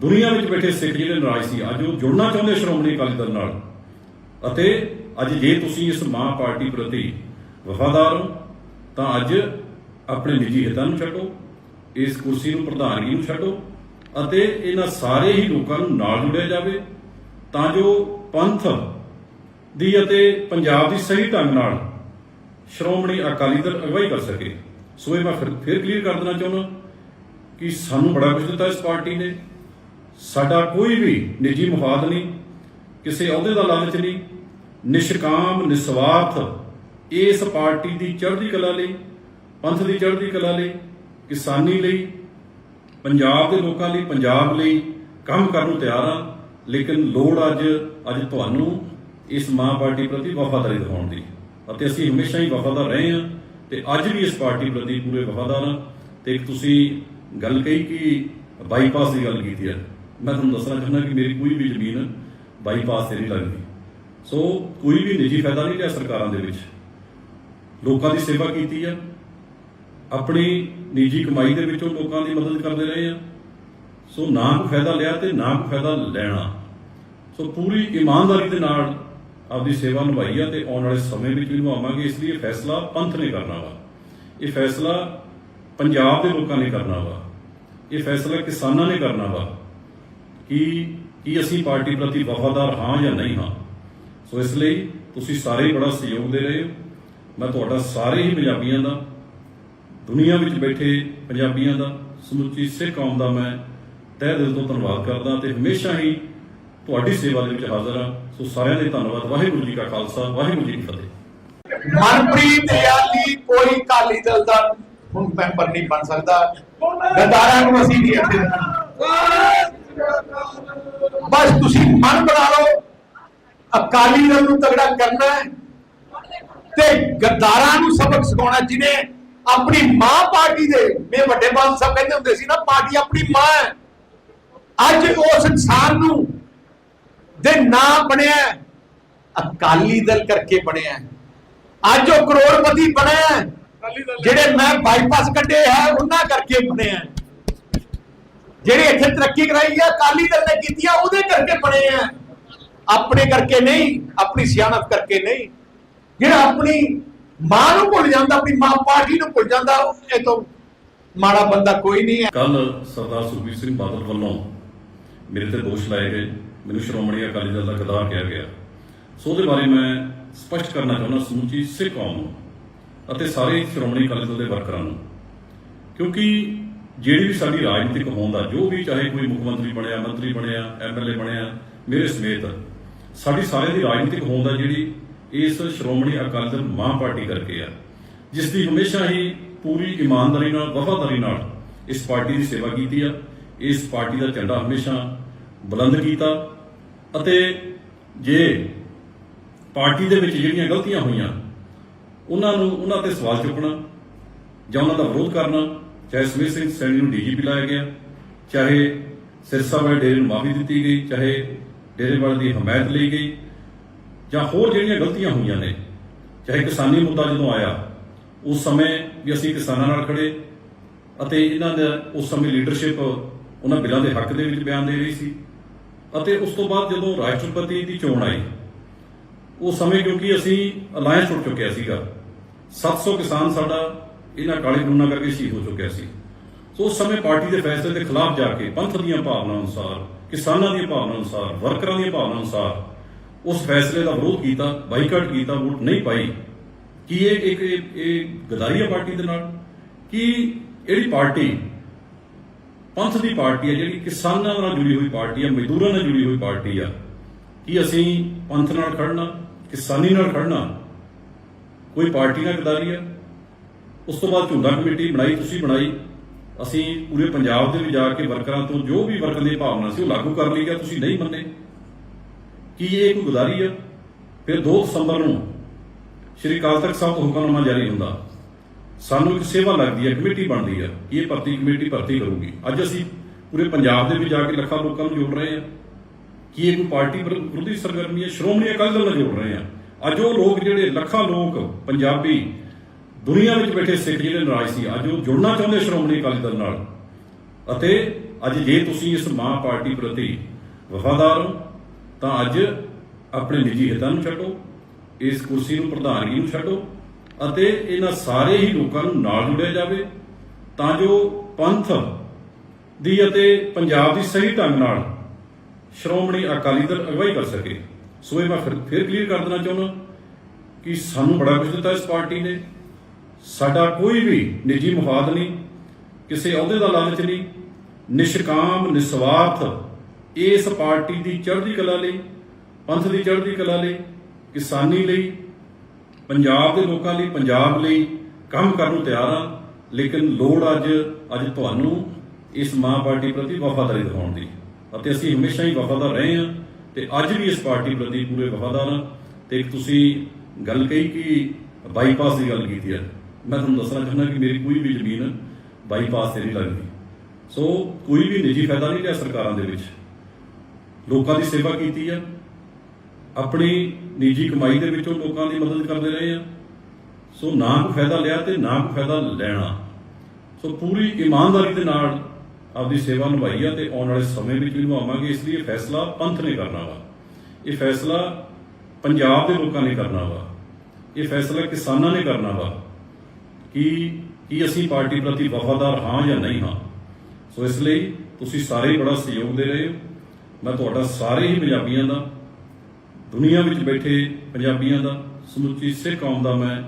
ਦੁਨੀਆ ਵਿੱਚ ਬੈਠੇ ਸਿੱਖ ਜਿਹੜੇ ਨਾਰਾਜ਼ ਸੀ, ਅੱਜ ਉਹ ਜੁੜਨਾ ਚਾਹੁੰਦੇ ਸ਼੍ਰੋਮਣੀ ਅਕਾਲੀ ਦਲ ਨਾਲ। ਅਤੇ ਅੱਜ ਜੇ ਤੁਸੀਂ ਇਸ ਮਾਂ ਪਾਰਟੀ ਪ੍ਰਤੀ ਵਫਾਦਾਰ ਹੋ ਤਾਂ ਅੱਜ ਆਪਣੇ ਨਿੱਜੀ ਹਿੱਤਾਂ ਨੂੰ ਛੱਡੋ, ਇਸ ਕੁਰਸੀ ਨੂੰ ਪ੍ਰਧਾਨਗੀ ਨੂੰ ਛੱਡੋ ਅਤੇ ਇਹਨਾਂ ਸਾਰੇ ਹੀ ਲੋਕਾਂ ਨੂੰ ਨਾਲ ਜੁੜਿਆ ਜਾਵੇ, ਤਾਂ ਜੋ ਪੰਥ ਦੀ ਅਤੇ ਪੰਜਾਬ ਦੀ ਸਹੀ ਢੰਗ ਨਾਲ ਸ਼੍ਰੋਮਣੀ ਅਕਾਲੀ ਦਲ ਅਗਵਾਈ ਕਰ ਸਕੇ। ਸੋ ਇਹ ਮੈਂ ਫਿਰ ਫਿਰ ਕਲੀਅਰ ਕਰ ਦੇਣਾ ਚਾਹੁੰਦਾ ਕਿ ਸਾਨੂੰ ਬੜਾ ਕੁਝ ਦਿੱਤਾ ਇਸ ਪਾਰਟੀ ਨੇ। ਸਾਡਾ ਕੋਈ ਵੀ ਨਿੱਜੀ ਮੁਫਾਦ ਨਹੀਂ, ਕਿਸੇ ਅਹੁਦੇ ਦਾ ਲਾਲਚ ਨਹੀਂ, ਨਿਸ਼ਕਾਮ, ਨਿਸਵਾਰਥ ਇਸ ਪਾਰਟੀ ਦੀ ਚੜ੍ਹਦੀ ਕਲਾ ਲਈ, ਪੰਥ ਦੀ ਚੜ੍ਹਦੀ ਕਲਾ ਲਈ, ਕਿਸਾਨੀ ਲਈ, ਪੰਜਾਬ ਦੇ ਲੋਕਾਂ ਲਈ, ਪੰਜਾਬ ਲਈ ਕੰਮ ਕਰਨ ਨੂੰ ਤਿਆਰ ਹਾਂ, ਲੇਕਿਨ ਲੋੜ ਅੱਜ ਅੱਜ ਤੁਹਾਨੂੰ ਇਸ ਮਾਂ ਪਾਰਟੀ ਪ੍ਰਤੀ ਵਫਾਦਾਰੀ ਦਿਖਾਉਣ ਦੀ। ਅਤੇ ਅਸੀਂ ਹਮੇਸ਼ਾ ਹੀ ਵਫਾਦਾਰ ਰਹੇ ਹਾਂ ਤੇ ਅੱਜ ਵੀ ਇਸ ਪਾਰਟੀ ਪ੍ਰਤੀ ਪੂਰੇ ਵਫਾਦਾਰ ਹਾਂ। ਤੇ ਤੁਸੀਂ ਗੱਲ ਕਹੀ ਕਿ ਬਾਈਪਾਸ ਦੀ ਗੱਲ ਕੀਤੀ ਹੈ। ਮੈਂ ਤੁਹਾਨੂੰ ਦੱਸਣਾ ਚਾਹੁੰਦਾ ਕਿ ਮੇਰੀ ਕੋਈ ਵੀ ਜ਼ਮੀਨ ਬਾਈਪਾਸ ਤੇ ਨਹੀਂ ਲੱਗਦੀ। ਸੋ ਕੋਈ ਵੀ ਨਿੱਜੀ ਫਾਇਦਾ ਨਹੀਂ ਲਿਆ ਸਰਕਾਰਾਂ ਦੇ ਵਿੱਚ। ਲੋਕਾਂ ਦੀ ਸੇਵਾ ਕੀਤੀ ਆ। ਆਪਣੀ ਨਿੱਜੀ ਕਮਾਈ ਦੇ ਵਿੱਚੋਂ ਲੋਕਾਂ ਦੀ ਮਦਦ ਕਰਦੇ ਰਹੇ ਆ। ਸੋ ਨਾ ਕੋਈ ਫਾਇਦਾ ਲਿਆ ਤੇ ਨਾ ਕੋਈ ਫਾਇਦਾ ਲੈਣਾ। ਸੋ ਪੂਰੀ ਇਮਾਨਦਾਰੀ ਦੇ ਨਾਲ ਆਪਦੀ ਸੇਵਾ ਨਿਭਾਈ ਆ ਤੇ ਆਉਣ ਵਾਲੇ ਸਮੇਂ ਵਿੱਚ ਵੀ ਨਿਭਾਵਾਂਗੇ। ਇਸ ਲਈ ਇਹ ਫੈਸਲਾ ਪੰਥ ਨੇ ਕਰਨਾ ਵਾ। ਇਹ ਫੈਸਲਾ ਪੰਜਾਬ ਦੇ ਲੋਕਾਂ ਨੇ ਕਰਨਾ ਵਾ। ਇਹ ਫੈਸਲਾ ਕਿਸਾਨਾਂ ਨੇ ਕਰਨਾ ਵਾ ਕਿ ਕੀ ਅਸੀਂ ਪਾਰਟੀ ਪ੍ਰਤੀ ਵਫਾਦਾਰ ਹਾਂ ਜਾਂ ਨਹੀਂ ਹਾਂ। ਸੋ ਇਸ ਲਈ ਤੁਸੀਂ ਸਾਰੇ ਬੜਾ ਸਹਿਯੋਗ ਦੇ ਰਹੇ ਹੋ। ਮੈਂ ਤੁਹਾਡਾ ਸਾਰੇ ਹੀ ਪੰਜਾਬੀਆਂ ਦਾ, ਦੁਨੀਆ ਵਿੱਚ ਬੈਠੇ ਪੰਜਾਬੀਆਂ ਦਾ, ਸਮੁੱਚੀ ਸਿੱਖ ਕੌਮ ਦਾ ਮੈਂ ਤਹਿ ਦਿਲ ਤੋਂ ਧੰਨਵਾਦ ਕਰਦਾ ਤੇ ਹਮੇਸ਼ਾ ਹੀ ਤੁਹਾਡੀ ਸੇਵਾ ਦੇ ਵਿੱਚ ਹਾਜ਼ਰ ਹਾਂ। ਸੋ ਸਾਰਿਆਂ ਦੇ ਧੰਨਵਾਦ। ਵਾਹਿਗੁਰੂ ਜੀ ਕਾ ਖਾਲਸਾ, ਵਾਹਿਗੁਰੂ ਜੀ ਕੀ ਫਤਿਹ। ਮਨਪ੍ਰੀਤ ਯਾਲੀ ਕੋਈ ਕਾਲੀ ਦਲ ਦਾ ਹੁਣ ਮੈਂਬਰ ਨਹੀਂ ਬਣ ਸਕਦਾ। ਗੱਦਾਰਾਂ ਨੂੰ ਅਸੀਂ ਨਹੀਂ ਇੱਥੇ ਬਸ ਤੁਸੀਂ ਮਨ ਬਣਾ ਲਓ। ਅਕਾਲੀ ਦਲ ਨੂੰ ਤਗੜਾ ਕਰਨਾ ਹੈ। ਤੇ ਗੱਦਾਰਾਂ ਨੂੰ ਸਬਕ ਸਿਖਾਉਣਾ ਜਿਹਨੇ ਆਪਣੀ ਮਾਂ ਪਾਰਟੀ ਦੇ ਮੇਰੇ ਵੱਡੇ ਬਾਲ ਸਾਹਿਬ ਕਹਿੰਦੇ ਹੁੰਦੇ ਸੀ ਨਾ ਪਾਰਟੀ ਆਪਣੀ ਮਾਂ ਹੈ। ਅੱਜ ਉਸ ਇਨਸਾਨ ਨੂੰ ਦੇ ਨਾਂ ਬਣਿਆ ਹੈ, ਅਕਾਲੀ ਦਲ ਕਰਕੇ ਬਣਿਆ ਹੈ। ਅੱਜ ਉਹ ਕਰੋੜਪਤੀ ਬਣਿਆ ਹੈ, ਜਿਹੜੇ ਮੈਂ ਬਾਈਪਾਸ ਕੱਢੇ ਹੈ ਉਹਨਾਂ ਕਰਕੇ ਬਣਿਆ ਹੈ। ਜਿਹੜੇ ਇੱਥੇ ਤਰੱਕੀ ਕਰਾਈ ਹੈ ਅਕਾਲੀ ਦਲ ਨੇ ਕੀਤੀ ਆ ਉਹਦੇ ਕਰਕੇ ਬਣੇ ਆ ਆਪਣੇ ਕਰਕੇ ਨਹੀਂ ਆਪਣੀ ਸਿਆਣਪ ਕਰਕੇ ਨਹੀਂ। ਜਿਹੜਾ ਆਪਣੀ ਮਾਂ ਨੂੰ ਭੁੱਲ ਜਾਂਦਾ, ਆਪਣੀ ਮਾਂ ਪਾਰਟੀ ਨੂੰ ਭੁੱਲ ਜਾਂਦਾ, ਇਹ ਤੋਂ ਮਾੜਾ ਬੰਦਾ ਕੋਈ ਨਹੀਂ ਹੈ। ਕੱਲ ਸਰਦਾਰ ਸੁਖਬੀਰ ਸਿੰਘ ਬਾਦਲ ਵੱਲੋਂ ਮੇਰੇ ਤੇ ਦੋਸ਼ ਲਾਏ ਗਏ। ਮੈਨੂੰ ਸ਼੍ਰੋਮਣੀ ਅਕਾਲੀ ਦਲ ਦਾ ਗਦਾਰ ਕਿਹਾ ਗਿਆ। ਸੋ ਉਹਦੇ ਬਾਰੇ ਮੈਂ ਸਪਸ਼ਟ ਕਰਨਾ ਚਾਹੁੰਦਾ, ਸਮੁੱਚੀ ਸਿੱਖ ਕੌਮ ਨੂੰ ਅਤੇ ਸਾਰੇ ਸ਼੍ਰੋਮਣੀ ਅਕਾਲੀ ਦਲ ਦੇ ਵਰਕਰਾਂ ਨੂੰ। ਕਿਉਂਕਿ ਜਿਹੜੀ ਵੀ ਸਾਡੀ ਰਾਜਨੀਤਿਕ ਹੋਂਦ ਆ, ਜੋ ਵੀ ਚਾਹੇ ਕੋਈ ਮੁੱਖ ਮੰਤਰੀ ਬਣਿਆ ਮੰਤਰੀ ਬਣਿਆ ਐਮਐਲਏ ਬਣਿਆ, ਮੇਰੇ ਸਮੇਤ ਸਾਡੀ ਸਾਰਿਆਂ ਦੀ ਰਾਜਨੀਤਿਕ ਹੋਂਦ ਆ ਜਿਹੜੀ ਇਸ ਸ਼੍ਰੋਮਣੀ ਅਕਾਲੀ ਦਲ ਮਾਂ ਪਾਰਟੀ ਕਰਕੇ ਆ ਜਿਸ ਦੀ ਹਮੇਸ਼ਾ ਹੀ ਪੂਰੀ ਇਮਾਨਦਾਰੀ ਨਾਲ, ਵਫਾਦਾਰੀ ਨਾਲ ਇਸ ਪਾਰਟੀ ਦੀ ਸੇਵਾ ਕੀਤੀ ਆ। ਇਸ ਪਾਰਟੀ ਦਾ ਝੰਡਾ ਹਮੇਸ਼ਾ ਬੁਲੰਦ ਕੀਤਾ ਅਤੇ ਜੇ ਪਾਰਟੀ ਦੇ ਵਿੱਚ ਜਿਹੜੀਆਂ ਗਲਤੀਆਂ ਹੋਈਆਂ, ਉਹਨਾਂ ਨੂੰ ਉਹਨਾਂ ਤੇ ਸਵਾਲ ਚੁੱਕਣਾ ਜਾਂ ਉਹਨਾਂ ਦਾ ਵਿਰੋਧ ਕਰਨਾ, ਚਾਹੇ ਸਮੀਰ ਸਿੰਘ ਸੈਣੀ ਨੂੰ ਡੀਜੀਪੀ ਲਾਇਆ ਗਿਆ, ਚਾਹੇ ਸਿਰਸਾ ਵਾਲੇ ਡੇਰੇ ਨੂੰ ਮਾਫੀ ਦਿੱਤੀ ਗਈ, ਚਾਹੇ ਡੇਰੇ ਵਾਲੇ ਦੀ ਹਮਾਇਤ ਲਈ ਗਈ ਜਾਂ ਹੋਰ ਜਿਹੜੀਆਂ ਗਲਤੀਆਂ ਹੋਈਆਂ ਨੇ, ਚਾਹੇ ਕਿਸਾਨੀ ਮੁੱਦਾ ਜਦੋਂ ਆਇਆ, ਉਸ ਸਮੇਂ ਵੀ ਅਸੀਂ ਕਿਸਾਨਾਂ ਨਾਲ ਖੜੇ ਅਤੇ ਇਹਨਾਂ ਦਾ ਉਸ ਸਮੇਂ ਲੀਡਰਸ਼ਿਪ ਉਹਨਾਂ ਬਿੱਲਾਂ ਦੇ ਹੱਕ ਦੇ ਵਿੱਚ ਬਿਆਨ ਦੇ ਰਹੀ ਸੀ ਅਤੇ ਉਸ ਤੋਂ ਬਾਅਦ ਜਦੋਂ ਰਾਸ਼ਟਰਪਤੀ ਦੀ ਚੋਣ ਆਈ, ਉਸ ਸਮੇਂ ਕਿਉਂਕਿ ਅਸੀਂ ਅਲਾਇੰਸ ਟੁੱਟ ਚੁੱਕਿਆ ਸੀਗਾ 700 ਕਿਸਾਨ ਸਾਡਾ ਇਹਨਾਂ ਕਾਲੇ ਕਾਨੂੰਨਾਂ ਕਰਕੇ ਸ਼ਹੀਦ ਹੋ ਚੁੱਕਿਆ ਸੀ। ਸੋ ਉਸ ਸਮੇਂ ਪਾਰਟੀ ਦੇ ਫੈਸਲੇ ਦੇ ਖਿਲਾਫ ਜਾ ਕੇ ਪੰਥ ਦੀਆਂ ਭਾਵਨਾ ਅਨੁਸਾਰ, ਕਿਸਾਨਾਂ ਦੀਆਂ ਭਾਵਨਾ ਅਨੁਸਾਰ, ਵਰਕਰਾਂ ਦੀਆਂ ਭਾਵਨਾ ਅਨੁਸਾਰ ਉਸ ਫੈਸਲੇ ਦਾ ਵਿਰੋਧ ਕੀਤਾ, ਬਾਈਕਾਟ ਕੀਤਾ, ਵੋਟ ਨਹੀਂ ਪਾਈ। ਕੀ ਇਹ ਇੱਕ ਇਹ- ਗਦਾਰੀ ਹੈ ਪਾਰਟੀ ਦੇ ਨਾਲ? ਕਿ ਜਿਹੜੀ ਪਾਰਟੀ ਪੰਥ ਦੀ ਪਾਰਟੀ ਹੈ ਜਿਹੜੀ ਕਿਸਾਨਾਂ ਨਾਲ ਜੁੜੀ ਹੋਈ ਪਾਰਟੀ ਹੈ ਮਜ਼ਦੂਰਾਂ ਨਾਲ ਜੁੜੀ ਹੋਈ ਪਾਰਟੀ ਆ, ਕਿ ਅਸੀਂ ਪੰਥ ਨਾਲ ਖੜਨਾ, ਕਿਸਾਨੀ ਨਾਲ ਖੜਨਾ? ਕੋਈ ਪਾਰਟੀ ਨਾਲ ਗਦਾਰੀ ਹੈ ਉਸ ਤੋਂ ਬਾਅਦ ਝੁੰਡਾ ਕਮੇਟੀ ਬਣਾਈ, ਤੁਸੀਂ ਬਣਾਈ। ਅਸੀਂ ਪੂਰੇ ਪੰਜਾਬ ਦੇ ਵਿੱਚ ਜਾ ਕੇ ਵਰਕਰਾਂ ਤੋਂ ਜੋ ਵੀ ਵਰਕਰ ਦੀ ਭਾਵਨਾ ਸੀ, ਉਹ ਲਾਗੂ ਕਰ ਲਈ ਗਿਆ ਤੁਸੀਂ ਨਹੀਂ ਮੰਨੇ। ਕੀ ਇਹ ਕੋਈ ਗੁਜ਼ਾਰੀ ਹੈ? ਫਿਰ 2 ਦਸੰਬਰ ਨੂੰ ਸ਼੍ਰੀ ਅਕਾਲ ਤਖਤ ਸਾਹਿਬ ਤੋਂ ਹੁਕਮਨਾਮਾ ਜਾਰੀ ਹੁੰਦਾ। ਸਾਨੂੰ ਇੱਕ ਸੇਵਾ ਲੱਗਦੀ ਹੈ, ਕਮੇਟੀ ਬਣਦੀ ਹੈ। ਇਹ ਭਰਤੀ ਕਮੇਟੀ ਭਰਤੀ ਕਰੂਗੀ। ਅੱਜ ਅਸੀਂ ਪੂਰੇ ਪੰਜਾਬ ਦੇ ਵਿੱਚ ਜਾ ਕੇ ਲੱਖਾਂ ਲੋਕਾਂ ਨੂੰ ਜੋੜ ਰਹੇ ਹਾਂ। ਕੀ ਇਹ ਕੋਈ ਪਾਰਟੀ ਵਿਰੋਧੀ ਸਰਗਰਮੀ ਹੈ? ਸ਼੍ਰੋਮਣੀ ਅਕਾਲੀ ਦਲ ਨਾਲ ਜੋੜ ਰਹੇ ਹਾਂ। ਅੱਜ ਉਹ ਲੋਕ ਜਿਹੜੇ ਲੱਖਾਂ ਲੋਕ ਪੰਜਾਬੀ ਦੁਨੀਆ ਵਿੱਚ ਬੈਠੇ ਸਿੱਖ ਜਿਹੜੇ ਨਾਰਾਜ਼ ਸੀ, ਅੱਜ ਉਹ ਜੁੜਨਾ ਚਾਹੁੰਦੇ ਸ਼੍ਰੋਮਣੀ ਅਕਾਲੀ ਦਲ ਨਾਲ। ਅਤੇ ਅੱਜ ਜੇ ਤੁਸੀਂ ਇਸ ਮਾਂ ਪਾਰਟੀ ਪ੍ਰਤੀ ਵਫਾਦਾਰ ਹੋ ਤਾਂ ਅੱਜ ਆਪਣੇ ਨਿੱਜੀ ਹਿੱਤਾਂ ਨੂੰ ਛੱਡੋ, ਇਸ ਕੁਰਸੀ ਨੂੰ ਪ੍ਰਧਾਨਗੀ ਨੂੰ ਛੱਡੋ ਅਤੇ ਇਹਨਾਂ ਸਾਰੇ ਹੀ ਲੋਕਾਂ ਨੂੰ ਨਾਲ ਜੁੜਿਆ ਜਾਵੇ, ਤਾਂ ਜੋ ਪੰਥ ਦੀ ਅਤੇ ਪੰਜਾਬ ਦੀ ਸਹੀ ਢੰਗ ਨਾਲ ਸ਼੍ਰੋਮਣੀ ਅਕਾਲੀ ਦਲ ਅਗਵਾਈ ਕਰ ਸਕੇ। ਸੋ ਇਹ ਮੈਂ ਫਿਰ ਫਿਰ ਕਲੀਅਰ ਕਰ ਦੇਣਾ ਚਾਹੁੰਦਾ ਕਿ ਸਾਨੂੰ ਬੜਾ ਕੁਝ ਦਿੱਤਾ ਇਸ ਪਾਰਟੀ ਨੇ। ਸਾਡਾ ਕੋਈ ਵੀ ਨਿੱਜੀ ਮਫਾਦ ਨਹੀਂ, ਕਿਸੇ ਅਹੁਦੇ ਦਾ ਲਾਲਚ ਨਹੀਂ, ਨਿਸ਼ਕਾਮ, ਨਿਸਵਾਰਥ ਇਸ ਪਾਰਟੀ ਦੀ ਚੜ੍ਹਦੀ ਕਲਾ ਲਈ, ਪੰਥ ਦੀ ਚੜ੍ਹਦੀ ਕਲਾ ਲਈ, ਕਿਸਾਨੀ ਲਈ, ਪੰਜਾਬ ਦੇ ਲੋਕਾਂ ਲਈ, ਪੰਜਾਬ ਲਈ ਕੰਮ ਕਰਨ ਨੂੰ ਤਿਆਰ ਹਾਂ ਲੇਕਿਨ ਲੋੜ ਅੱਜ ਅੱਜ ਤੁਹਾਨੂੰ ਇਸ ਮਾਂ ਪਾਰਟੀ ਪ੍ਰਤੀ ਵਫਾਦਾਰੀ ਦਿਖਾਉਣ ਦੀ। ਅਤੇ ਅਸੀਂ ਹਮੇਸ਼ਾ ਹੀ ਵਫਾਦਾਰ ਰਹੇ ਹਾਂ ਤੇ ਅੱਜ ਵੀ ਇਸ ਪਾਰਟੀ ਪ੍ਰਤੀ ਪੂਰੇ ਵਫਾਦਾਰ ਹਾਂ। ਤੇ ਤੁਸੀਂ ਗੱਲ ਕਹੀ ਕਿ ਬਾਈਪਾਸ ਦੀ ਗੱਲ ਕੀਤੀ ਹੈ। ਮੈਂ ਤੁਹਾਨੂੰ ਦੱਸਣਾ ਚਾਹੁੰਦਾ ਕਿ ਮੇਰੀ ਕੋਈ ਵੀ ਜ਼ਮੀਨ ਬਾਈਪਾਸ ਤੇ ਨਹੀਂ ਲੱਗਦੀ। ਸੋ ਕੋਈ ਵੀ ਨਿੱਜੀ ਫਾਇਦਾ ਨਹੀਂ ਲਿਆ ਸਰਕਾਰਾਂ ਦੇ ਵਿੱਚ। ਲੋਕਾਂ ਦੀ ਸੇਵਾ ਕੀਤੀ ਹੈ ਆਪਣੀ ਨਿੱਜੀ ਕਮਾਈ ਦੇ ਵਿੱਚੋਂ ਲੋਕਾਂ ਦੀ ਮਦਦ ਕਰਦੇ ਰਹੇ ਆ। ਸੋ ਨਾ ਕੋਈ ਫਾਇਦਾ ਲਿਆ ਤੇ ਨਾ ਕੋਈ ਫਾਇਦਾ ਲੈਣਾ। ਸੋ ਪੂਰੀ ਇਮਾਨਦਾਰੀ ਦੇ ਨਾਲ ਆਪਦੀ ਸੇਵਾ ਨਿਭਾਈ ਆ ਤੇ ਆਉਣ ਵਾਲੇ ਸਮੇਂ ਵਿੱਚ ਵੀ ਨਿਭਾਵਾਂਗੇ। ਇਸ ਲਈ ਇਹ ਫੈਸਲਾ ਪੰਥ ਨੇ ਕਰਨਾ ਵਾ। ਇਹ ਫੈਸਲਾ ਪੰਜਾਬ ਦੇ ਲੋਕਾਂ ਨੇ ਕਰਨਾ ਵਾ। ਇਹ ਫੈਸਲਾ ਕਿਸਾਨਾਂ ਨੇ ਕਰਨਾ ਵਾ ਕਿ ਕੀ ਅਸੀਂ ਪਾਰਟੀ ਪ੍ਰਤੀ ਵਫਾਦਾਰ ਹਾਂ ਜਾਂ ਨਹੀਂ ਹਾਂ। ਸੋ ਇਸ ਲਈ ਤੁਸੀਂ ਸਾਰੇ ਬੜਾ ਸਹਿਯੋਗ ਦੇ ਰਹੇ ਹੋ। ਮੈਂ ਤੁਹਾਡਾ ਸਾਰੇ ਹੀ ਪੰਜਾਬੀਆਂ ਦਾ, ਦੁਨੀਆ ਵਿੱਚ ਬੈਠੇ ਪੰਜਾਬੀਆਂ ਦਾ, ਸਮੁੱਚੀ ਸਿੱਖ ਕੌਮ ਦਾ ਮੈਂ